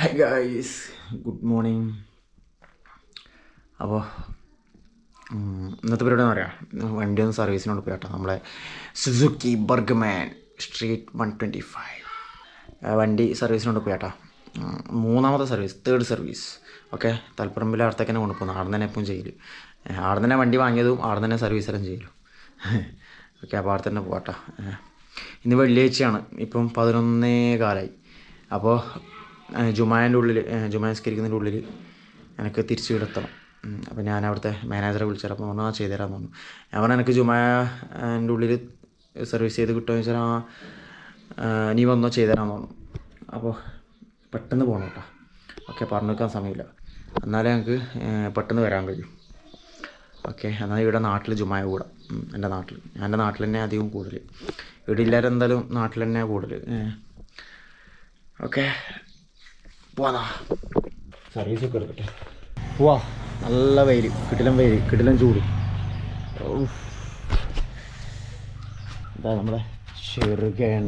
Hi guys good morning അപ്പോൾ ഇന്നത്തെ പരിപാടി എന്ന് പറയാം. വണ്ടി ഒന്ന് സർവീസിനോട് പോയി കേട്ടോ. നമ്മളെ Suzuki Burgman street one twenty five വണ്ടി സർവീസിനോട് പോയി കേട്ടോ. മൂന്നാമത്തെ സർവീസ് തേർഡ് സർവീസ് ഓക്കെ? തലപ്പറമ്പിൽ അടുത്തേക്ക് തന്നെ കൊണ്ടുപോകുന്നു ആടെ തന്നെ എപ്പോഴും ചെയ്യലും. ആടെ തന്നെ വണ്ടി വാങ്ങിയതും ആടെ തന്നെ സർവീസ് എല്ലാം ചെയ്യലും. ഓക്കെ അപ്പോൾ ആടെ തന്നെ പോകട്ടോ. ഇന്ന് വെള്ളിയാഴ്ചയാണ്. ഇപ്പം പതിനൊന്നേ കാലായി. അപ്പോൾ ജുമാന്റെ ഉള്ളിൽ ജുമാസ്കരിക്കുന്നതിന്റെ ഉള്ളിൽ എനിക്ക് തിരിച്ചു വിടത്തണം അപ്പോൾ ഞാൻ അവിടുത്തെ മാനേജറെ വിളിച്ചപ്പോൾ പറഞ്ഞു ആ ചെയ്തുതരാമെന്ന് പറഞ്ഞു. ഞാൻ പറഞ്ഞു എനിക്ക് ജുമാന്റെ ഉള്ളിൽ സർവീസ് ചെയ്ത് കിട്ടുമെന്ന് വെച്ചാൽ ആ നീ വന്നോ ചെയ്തുതരാമെന്ന് പറഞ്ഞു. അപ്പോൾ പെട്ടെന്ന് പോകണം കേട്ടോ. ഓക്കെ പറഞ്ഞു വെക്കാൻ സമയമില്ല. എന്നാലേ ഞങ്ങൾക്ക് പെട്ടെന്ന് വരാൻ കഴിയും. ഓക്കെ എന്നാൽ ഇവിടെ നാട്ടിൽ ജുമായ കൂടാം. എന്റെ നാട്ടിൽ. എന്റെ നാട്ടിൽ തന്നെ അധികം കൂടുതൽ. ഇവിടെ ഇല്ലാതെ എന്തായാലും നാട്ടിൽ തന്നെ കൂടുതൽ. ഓക്കെ. സർവീസ് ഒക്കെ എടുക്കട്ടെ വാ നല്ല വെയിൽ കിടിലം വെയിൽ കിടിലം ചൂട്. ഇതാ നമ്മുടെ ചെറുകൻ.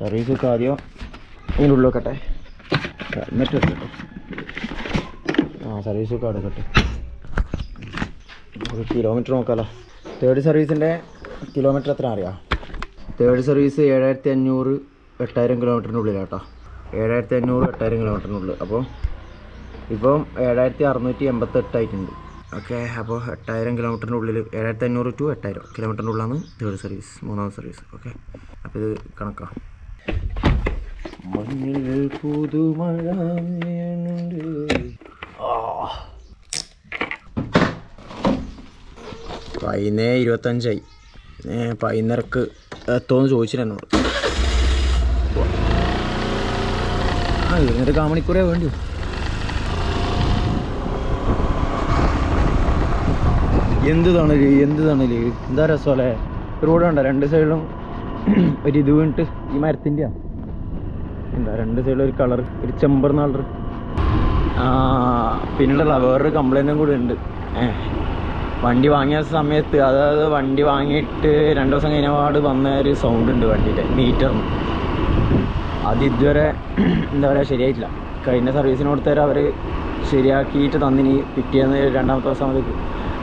സർവീസ് ഒക്കെ ആദ്യം വെക്കട്ടെ. ഹെൽമെറ്റ് എടുക്കട്ടെ ആ സർവീസ് ഒക്കെ എടുക്കട്ടെ ഒരു കിലോമീറ്റർ നോക്കാമല്ലോ തേർഡ് സർവീസിന്റെ കിലോമീറ്റർ എത്ര അറിയാം തേർഡ് സർവീസ് ഏഴായിരത്തി അഞ്ഞൂറ് എട്ടായിരം കിലോമീറ്ററിന്റെ ഉള്ളിലാട്ടോ ഏഴായിരത്തി അഞ്ഞൂറ് എട്ടായിരം കിലോമീറ്ററിനുള്ളിൽ അപ്പോൾ ഇപ്പം ഏഴായിരത്തി അറുന്നൂറ്റി എൺപത്തെട്ടായിട്ടുണ്ട് ഓക്കെ അപ്പോൾ എട്ടായിരം കിലോമീറ്ററിന്റെ ഉള്ളിൽ ഏഴായിരത്തി അഞ്ഞൂറ് ടു എട്ടായിരം കിലോമീറ്ററിന്റെ ഉള്ളിലാണ് തേർഡ് സർവീസ് മൂന്നാമത് സർവീസ് ഓക്കെ അപ്പോൾ ഇത് കണക്കാം. മഞ്ഞിൽ പുതുമഴ. പതിനേ ഇരുപത്തഞ്ചായി. പതിനരക്ക് എത്തോന്ന് ചോദിച്ചില്ല ഇരുന്നൊരു കാമണിക്കൂറേ വേണ്ടി എന്ത് തണൽ എന്ത് തണൽ? എന്താ രസമല്ലേ? റോഡ് വേണ്ട രണ്ട് സൈഡിലും ഒരു ഇത് വീണിട്ട് ഈ മരത്തിന്റെ എന്താ രണ്ട് സൈഡിലും ഒരു കളർ ഒരു ചെമ്പർ ആ പിന്നുണ്ടല്ല വേറൊരു കംപ്ലൈന്റും കൂടി ഉണ്ട്. വണ്ടി വാങ്ങിയ സമയത്ത് അതായത് വണ്ടി വാങ്ങിയിട്ട് രണ്ട് ദിവസം കഴിഞ്ഞപാട് വന്ന ഒരു സൗണ്ട് ഉണ്ട് വണ്ടിയുടെ മീറ്ററിന് അത് ഇതുവരെ എന്താ പറയുക ശരിയായിട്ടില്ല. കഴിഞ്ഞ സർവീസിന് കൊടുത്തവരെ അവർ ശരിയാക്കിയിട്ട് തന്നിനി പിറ്റേന്ന് രണ്ടാമത്തെ ദിവസം അത്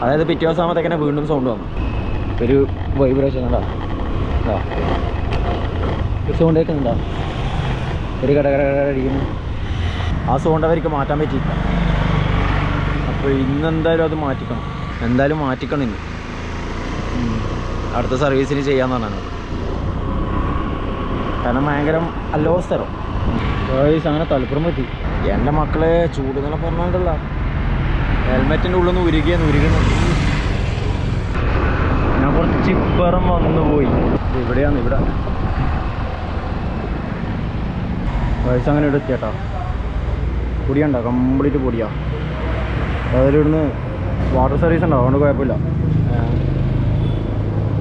അതായത് പിറ്റേ ദിവസം ആകുമ്പോഴത്തേക്കന്നെ വീണ്ടും സൗണ്ട് വന്നു. ഒരു വൈബ്രേഷൻ ഉണ്ടോ? സൗണ്ട് കേൾക്കുന്നുണ്ടോ? ഒരു കട കട കട ആ സൗണ്ട് അവർക്ക് മാറ്റാൻ പറ്റിയില്ല അപ്പോൾ ഇന്ന് എന്തായാലും അത് മാറ്റിക്കണം. എന്തായാലും മാറ്റിക്കണം ഇന്ന്. അടുത്ത സർവീസിന് ചെയ്യാമെന്നാണ് പറഞ്ഞത് കാരണം ഭയങ്കര അല്ലോസ്തരം അങ്ങനെ തലപ്പുറം പറ്റി എന്റെ മക്കളെ ചൂട് നില പറഞ്ഞാണ്ടല്ല. ഹെൽമെറ്റിന്റെ ഉള്ളിൽ നിന്ന് ഉരുകിയെന്ന് ഉരുകുന്നു ഞാൻ കുറച്ച് ചിപ്പറം വന്നു പോയി. ഇവിടെയാണ് ഇവിടെ. വയസ്സ് അങ്ങനെ ഇവിടെ എത്തിയേട്ടാ. പൊടിയണ്ട? കംപ്ലീറ്റ് പൊടിയാ. അതിലിവിടുന്ന് വാട്ടർ സർവീസ് ഉണ്ടോ? അതുകൊണ്ട് കുഴപ്പമില്ല.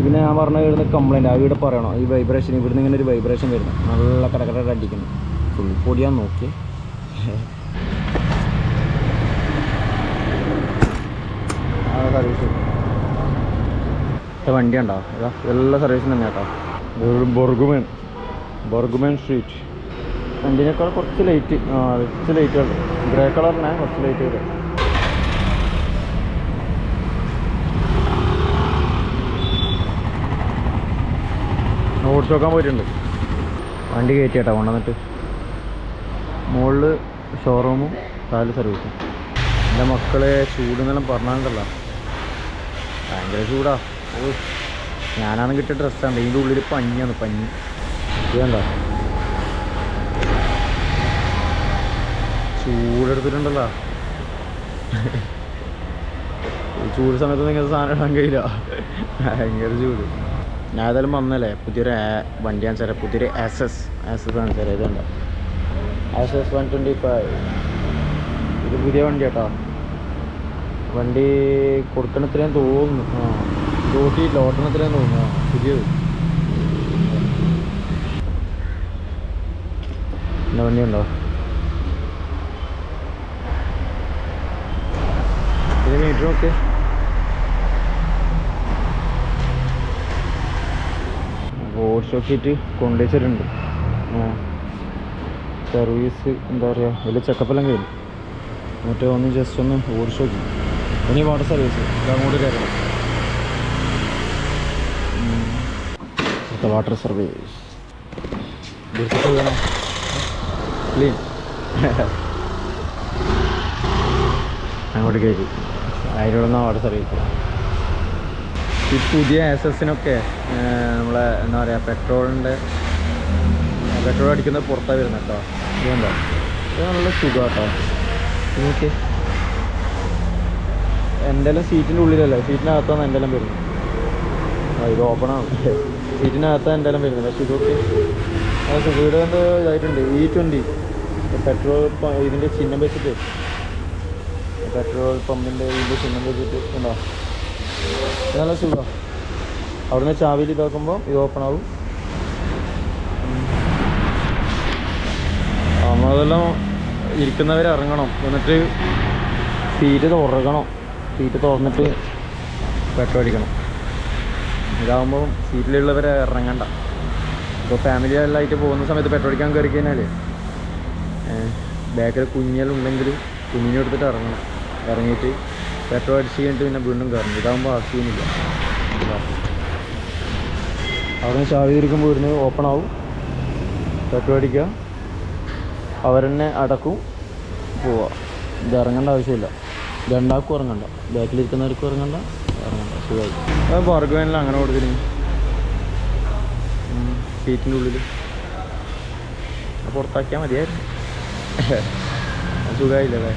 പിന്നെ ഞാൻ പറഞ്ഞ ഇവിടുന്ന് കംപ്ലയിന്റ് ആ വീട് പറയണോ? ഈ വൈബ്രേഷൻ ഇവിടുന്ന് ഇങ്ങനെ ഒരു വൈബ്രേഷൻ വരുന്നു. നല്ല കടകട അടിക്കുന്നു. ഫുൾ പൊടിയാൻ നോക്കി. സർവീസ് വണ്ടി ഉണ്ടോ ഇതാ എല്ലാ സർവീസും തന്നെ കേട്ടോ ഇതൊരു ബൊർഗുമൻ. ബൊർഗുമൻ സ്ട്രീറ്റ് വണ്ടിനേക്കാൾ കുറച്ച് ലൈറ്റ് ആ കുറച്ച് ലൈറ്റ് ഗ്രേ കളറിനെ കുറച്ച് ലൈറ്റ് വരും ഓടിച്ച് നോക്കാൻ പോയിട്ടുണ്ട്. വണ്ടി കയറ്റി കേട്ടോ കൊണ്ടുവന്നിട്ട്. മുകളിൽ ഷോറൂമും താൽ സർവീസും എന്റെ മക്കളെ ചൂടെന്നെല്ലാം പറഞ്ഞാണ്ടല്ലോ ഭയങ്കര ചൂടാ. ഓ ഞാനാണ് കിട്ടിയ ഡ്രസ്സാണ് ഇതിന്റെ ഉള്ളിൽ പഞ്ഞാണ് പഞ്ഞി. ഇതണ്ട ചൂടെടുത്തിട്ടുണ്ടല്ലോ. ചൂട് സമയത്ത് നിങ്ങൾക്ക് സാധനം ഇടാൻ കഴിയില്ല. ഭയങ്കര ചൂട്. ഞാൻ ഏതായാലും വന്നല്ലേ? പുതിയൊരു വണ്ടിയാണ് വണ്ടി കാണിച്ചാൽ പുതിയൊരു എസ് എസ് എസ് എസ് ആണ് സാറേ ഇതുണ്ട് S S one twenty five ഇത് പുതിയ വണ്ടി കേട്ടോ വണ്ടി കൊടുക്കണത്രയും തോന്നുന്നു. ആ ഡ്യൂട്ടി ഓട്ടണത്രയും തോന്നുന്നു. ആ പുതിയത്. എന്റെ വണ്ടി ഉണ്ടോ ഇത് മീറ്റർ നോക്ക്. കിറ്റ് കൊണ്ടുവച്ചിട്ടുണ്ട്. സർവീസ് എന്താ പറയുക വലിയ ചെക്കപ്പെല്ലാം കഴിഞ്ഞു. എന്നിട്ട് ഒന്ന് ജസ്റ്റ് ഒന്ന് ഓടിച്ചു നോക്കി. ഇനി വാട്ടർ സർവീസ് അങ്ങോട്ട് കയറണം. വാട്ടർ സർവീസ് ക്ലീൻ അങ്ങോട്ട് കയറി. അതിനോടൊന്നാണ് വാട്ടർ സർവീസ് ഈ പുതിയ എസ് എസിനൊക്കെ നമ്മളെ എന്താ പറയുക പെട്രോളിന്റെ പെട്രോൾ അടിക്കുന്ന പുറത്താണ് വരുന്നത് കേട്ടോ ഇതുണ്ടോ ഇത് നല്ല സുഖം കേട്ടോ നോക്കി എന്തെല്ലാം സീറ്റിന്റെ ഉള്ളിലല്ല? സീറ്റിനകത്താണ് എന്തെല്ലാം വരുന്നത് ആ ഇത് ഓപ്പൺ ആണ് സീറ്റിനകത്താണ് എന്തെല്ലാം വരുന്നത് പക്ഷേ ഇതൊക്കെ ആ സുഖയുടെ ഇതായിട്ടുണ്ട്. ഇ ട്വന്റി പെട്രോൾ ഇതിന്റെ ചിഹ്നം വെച്ചിട്ട് പെട്രോൾ പമ്പിന്റെ ഇതിന്റെ ചിഹ്നം വെച്ചിട്ട് ഉണ്ടോ? നല്ല സുഖം അവിടുന്ന് ചാവിയിൽ ഇതാക്കുമ്പോൾ ഇത് ഓപ്പൺ ആവും. നമ്മളതെല്ലാം ഇരിക്കുന്നവർ ഇറങ്ങണം. എന്നിട്ട് സീറ്റ് തുറക്കണം. സീറ്റ് തുറന്നിട്ട് പെട്രോൾ അടിക്കണം. ഇതാകുമ്പോൾ സീറ്റിലുള്ളവരെ ഇറങ്ങണ്ട. ഇപ്പോൾ ഫാമിലി എല്ലായിട്ട് പോകുന്ന സമയത്ത് പെട്രോൾ അടിക്കാൻ കയറി കഴിഞ്ഞാൽ ബാക്കിൽ കുഞ്ഞലുണ്ടെങ്കിൽ കുഞ്ഞിനെ എടുത്തിട്ട് ഇറങ്ങണം. ഇറങ്ങിയിട്ട് പെട്രോൾ അടിച്ച് കഴിഞ്ഞിട്ട് പിന്നെ വീണ്ടും കയറണം ഇതാകുമ്പോൾ ആ സീനില്ല അവിടെ നിന്ന് ചാവി തിരിക്കുമ്പോൾ ഇവിടുന്ന് ഓപ്പൺ ആവും. പെട്രോൾ അടിക്കുക. അവരെന്നെ അടക്കും. പോവാം. ഇത് ഇറങ്ങേണ്ട ആവശ്യമില്ല. രണ്ടാൾക്കും ഇറങ്ങണ്ട. ബാക്കിലിരിക്കുന്നവർക്കും ഇറങ്ങണ്ട. ഇറങ്ങണ്ട. സുഖമായി അത് വേനൽ അങ്ങനെ കൊടുത്തിരുന്നു സീറ്റിന്റെ ഉള്ളിൽ പുറത്താക്കിയാൽ മതിയായിരുന്നു. സുഖമായില്ലേ?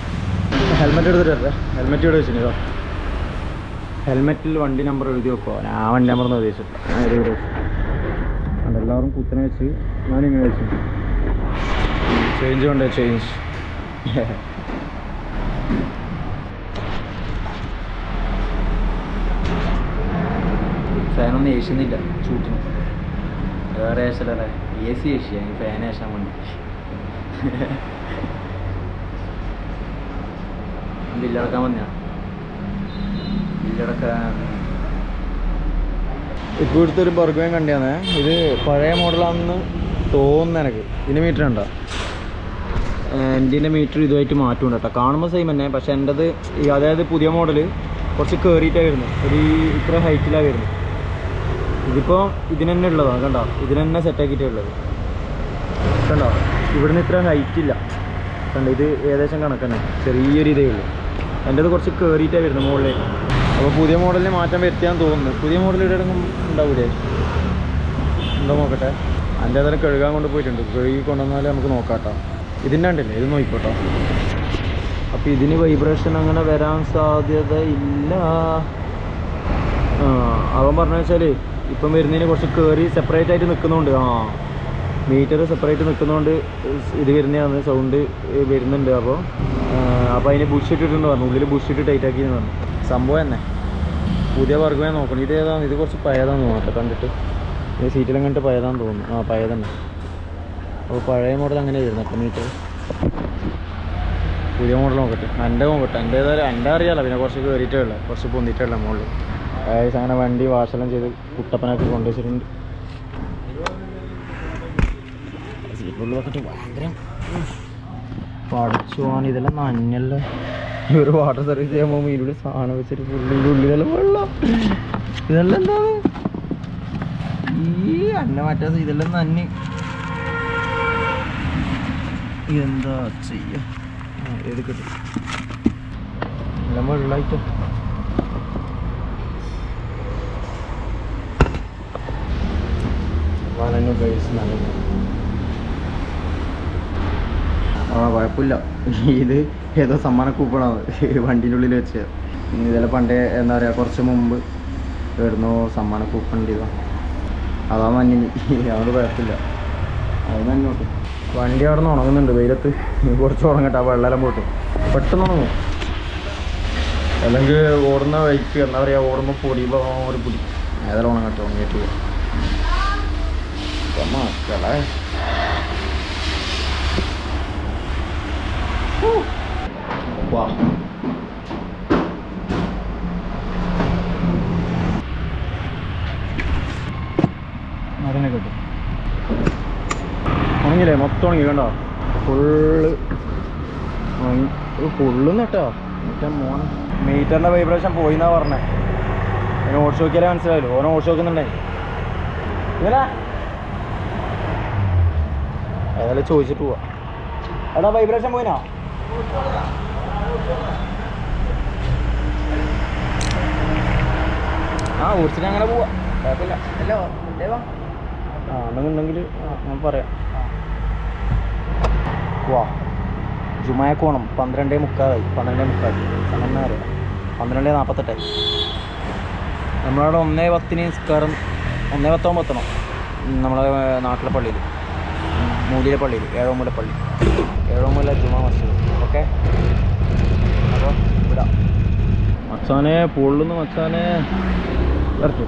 ഹെൽമെറ്റ് എടുത്തിട്ട് വരട്ടെ. ഹെൽമെറ്റ് ഇവിടെ വെച്ചിട്ടോ ഹെൽമെറ്റിൽ വണ്ടി നമ്പർ എഴുതി വെക്കോ ആ വണ്ടി നമ്പർ ഒന്നും ഉദ്ദേശിച്ചു എല്ലാവരും കുത്തനെ വെച്ച്. ഞാനിങ്ങനെ വെച്ചു. ചേഞ്ച് കൊണ്ടേ ചേഞ്ച് ഫാനൊന്നും ഏഷ്യുന്നില്ല ചൂട്ടിന്. വേറെ ഏഷ്യല്ലേ എ സി ഏഷ്യ ഫാൻ ഏഷ്യാൻ വേണ്ടി. ബില്ലടക്കാൻ വന്നതാണ് ബില്ലടക്കാൻ. ഇപ്പോൾ ഇവിടുത്തെ ഒരു ബർഗോയും കണ്ടിയാന്നേ. ഇത് പഴയ മോഡലാണെന്ന് തോന്നുന്നു എനിക്ക്. ഇതിന് മീറ്റർ ഉണ്ടോ എന്റെ മീറ്റർ ഇതുമായിട്ട് മാറ്റമുണ്ട് കേട്ടോ കാണുമ്പോൾ സെയിം തന്നെ. പക്ഷെ എന്റെത് അതായത് പുതിയ മോഡൽ കുറച്ച് കയറിയിട്ടാണ് വരുന്നത് ഒരു ഇത്ര ഹൈറ്റിലാണ് വരുന്നത് ഇതിപ്പോൾ ഇതിന് തന്നെ ഉള്ളതാണ് കണ്ടോ? ഇതിന് തന്നെ സെറ്റാക്കിയിട്ടേ ഉള്ളത് കണ്ടോ? ഇവിടുന്ന് ഇത്ര ഹൈറ്റില്ല കണ്ടോ? ഇത് ഏകദേശം കണക്കന്നെ. ചെറിയൊരു ഇതേ ഉള്ളൂ. എന്റെത് കുറച്ച് കയറിയിട്ടാണ് വരുന്നത് മുകളിൽ അപ്പോൾ പുതിയ മോഡലിന് മാറ്റം വരുത്തിയാന്ന് തോന്നുന്നു. പുതിയ മോഡൽ ഇവിടെ ഉണ്ടാവൂലേ? ഉണ്ടോ നോക്കട്ടെ. അതിന്റെ അതിനെ കഴുകാൻ കൊണ്ട് പോയിട്ടുണ്ട്. കഴുകി കൊണ്ടുവന്നാലേ നമുക്ക് നോക്കാം കേട്ടോ ഇതിന്റെ ഉണ്ടല്ലേ? ഇത് നോക്കിക്കോട്ടോ. അപ്പോൾ ഇതിന് വൈബ്രേഷൻ അങ്ങനെ വരാൻ സാധ്യത ഇല്ല അവൻ പറഞ്ഞു വെച്ചാൽ ഇപ്പം വരുന്നതിന് കുറച്ച് കയറി സെപ്പറേറ്റ് ആയിട്ട് നിൽക്കുന്നുണ്ട് ആ. മീറ്റർ സെപ്പറേറ്റ് നിൽക്കുന്നതുകൊണ്ട് ഇത് വരുന്നതാണ് സൗണ്ട് വരുന്നുണ്ട് അപ്പോൾ അപ്പോൾ അതിന് ബുഷ് ഇട്ടിട്ടുണ്ട് പറഞ്ഞു. ഉള്ളിൽ ബുഷ് ഇട്ട് ടൈറ്റ് ആക്കി പറഞ്ഞു. സംഭവം തന്നെ. പുതിയ വർഗമേ നോക്കണം. ഇത് ഏതാണ് ഇത് കുറച്ച് പഴയതാന്ന് തോന്നുന്നു കണ്ടിട്ട്. ഇത് സീറ്റിലും കണ്ടിട്ട് പഴയതാന്ന് തോന്നുന്നു. ആ പഴയ തന്നെ. അപ്പോൾ പഴയ മോഡൽ അങ്ങനെ വരുന്നത് മീറ്റർ. പുതിയ മോഡൽ നോക്കട്ടെ. എന്റെ നോക്കട്ടെ എന്റെ ഏതായാലും എന്റെ അറിയാലോ പിന്നെ കുറച്ച് കയറിയിട്ടേ ഉള്ളൂ. കുറച്ച് പൊന്നിട്ടേ ഉള്ളൂ മുകളിൽ അങ്ങനെ വണ്ടി വാഷെല്ലാം ചെയ്ത് കുട്ടപ്പനാക്കി കൊണ്ടുവച്ചിട്ടുണ്ട്. വെച്ചിട്ട് ഭയങ്കര പഠിച്ചു പോകാൻ ഇതെല്ലാം നനഞ്ഞല്ലേ? ഈ ഒരു വാട്ടർ സർവീസ് ചെയ്യാൻ പോകുമ്പോൾ ഇതിലൂടെ സാധനം വെച്ചിട്ട് പുള്ളിന്റെ ഉള്ളിലെല്ലാം വെള്ളം. ഇതെല്ലാം എന്താണ്? ഈ അന്ന മാറ്റാത്ത ഇതെല്ലാം നന്ദി എന്താ ചെയ്യ? എടുക്കട്ടെ. എല്ലാം വെള്ളമായിട്ടോ നല്ല ആ കുഴപ്പമില്ല ഇത് ഏതോ സമ്മാന കൂപ്പണാണ്. വണ്ടീന്റെ ഉള്ളിൽ വെച്ച് ഇതെല്ലാം പണ്ടേ എന്താ പറയുക കുറച്ച് മുമ്പ് ഇവിടുന്ന് സമ്മാന കൂപ്പൺ ഇതാ അതാ മഞ്ഞിന് അതുകൊണ്ട് കുഴപ്പമില്ല അത് നന്നോട്ട് വണ്ടി അവിടെ നിന്ന് ഉണങ്ങുന്നുണ്ട് വെയിലത്ത്. കുറച്ച് ഉണങ്ങട്ടെ ആ വെള്ളമെല്ലാം പോട്ട്. പെട്ടെന്ന് ഉണങ്ങും. അല്ലെങ്കിൽ ഓടുന്ന വൈക്ക് എന്താ പറയുക ഓടുമ്പോൾ പൊടി ഒരു പൊടി. ഏതായാലും ഉണങ്ങട്ടെ ഉണങ്ങിയിട്ട് പോവാം മക്കളെ Wow. അതിനെ കിട്ടും. ഉണങ്ങില്ലേ മൊത്തം ഉണങ്ങി കണ്ടോ? ഫുള്ള് ഫുള്ളും കേട്ടോ മറ്റേ മോനെ. മീറ്ററിന്റെ വൈബ്രേഷൻ പോയി എന്നാ പറഞ്ഞേ. ഓനെ ഓടിച്ചു നോക്കിയാലേ മനസ്സിലായല്ലോ ഓനെ ഓടിച്ചു നോക്കുന്നുണ്ടേ ഇങ്ങനെ ഏതായാലും ചോദിച്ചിട്ട് പോവാ. എടാ വൈബ്രേഷൻ പോയിനോ? ആ ഊർച്ചിന് അങ്ങനെ പോവാ. കുഴപ്പമില്ല. അല്ലോ ആ ഉണ്ടെന്നുണ്ടെങ്കിൽ ഞാൻ പറയാം. വാ. ജുമായക്കോണം പന്ത്രണ്ടേ മുക്കാലായി. പന്ത്രണ്ടേ മുക്കാൽ അങ്ങനെ അറിയാം പന്ത്രണ്ടേ നാൽപ്പത്തെട്ടായി നമ്മളവിടെ ഒന്നേ പത്തിന് നിസ്കാരം ഒന്നേ പത്താകുമ്പോൾ എത്തണം. നമ്മളെ നാട്ടിലെ പള്ളിയിൽ. മൂലിയിലെ പള്ളിയിൽ ഏഴോമൂല പള്ളി. ഏഴോമൂല ജുമാ മസ്ജിദ്. ഓക്കെ. അപ്പോൾ വിടാം മച്ചാനെ പൊള്ളുന്നു മച്ചാനെ. ഇറക്കി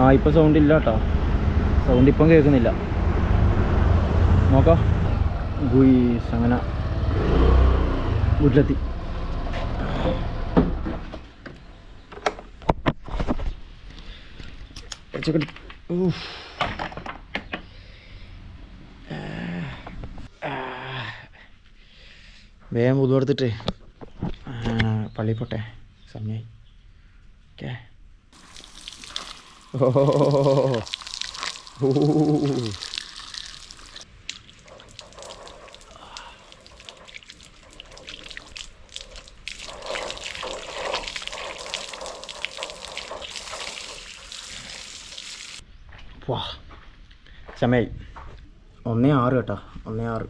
ആ ഇപ്പം സൗണ്ട് ഇല്ല കേട്ടോ സൗണ്ട് ഇപ്പം കേൾക്കുന്നില്ല. നോക്കാം. ഗുയ്സ് അങ്ങനെ. വീട്ടിലെത്തി. പച്ചക്കറി ഊഫ്. വേഗം പുതു എടുത്തിട്ട് പള്ളി പോട്ടെ. സമയമായി ഓക്കെ. ഓ വാ. ഒന്നേ ആറ് കേട്ടോ. ഒന്നേ ആറ്.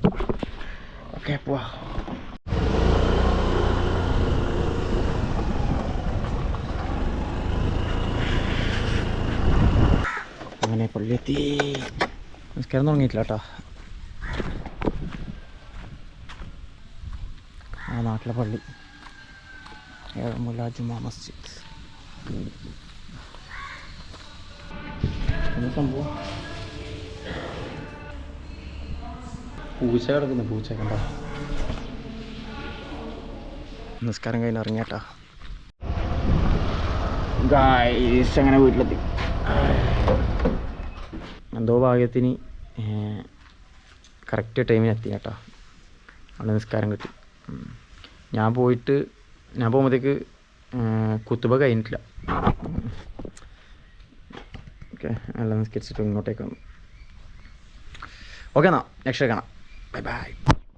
ഓക്കെ പോവാ. അങ്ങനെ പള്ളിയെത്തി. നമസ്കാരം തുടങ്ങിയിട്ടില്ല കേട്ടോ ആ നാട്ടിലെ പള്ളി. ഏഴമുല ജുമാ മസ്ജിദ്. എന്താ സംഭവം? പൂച്ച കിടക്കുന്നു പൂച്ച കണ്ടോ? നിസ്കാരം കഴിഞ്ഞ് ഇറങ്ങിയാട്ടാ. ഗായ്സ് അങ്ങനെ വീട്ടിലെത്തി. എന്തോ ഭാഗ്യത്തിന് കറക്റ്റ് ടൈമിന് എത്തി കേട്ടോ. അവിടെ നിസ്കാരം കിട്ടി. ഞാൻ പോയിട്ട് ഞാൻ പോകുമ്പോഴത്തേക്ക് കുത്തുബ കഴിഞ്ഞിട്ടില്ല. ഓക്കെ എല്ലാം നിസ്കരിച്ചിട്ട് ഇങ്ങോട്ടേക്ക് വന്നു. ഓക്കെ എന്നാ നെക്സ്റ്റ് കാണാം. Bye bye.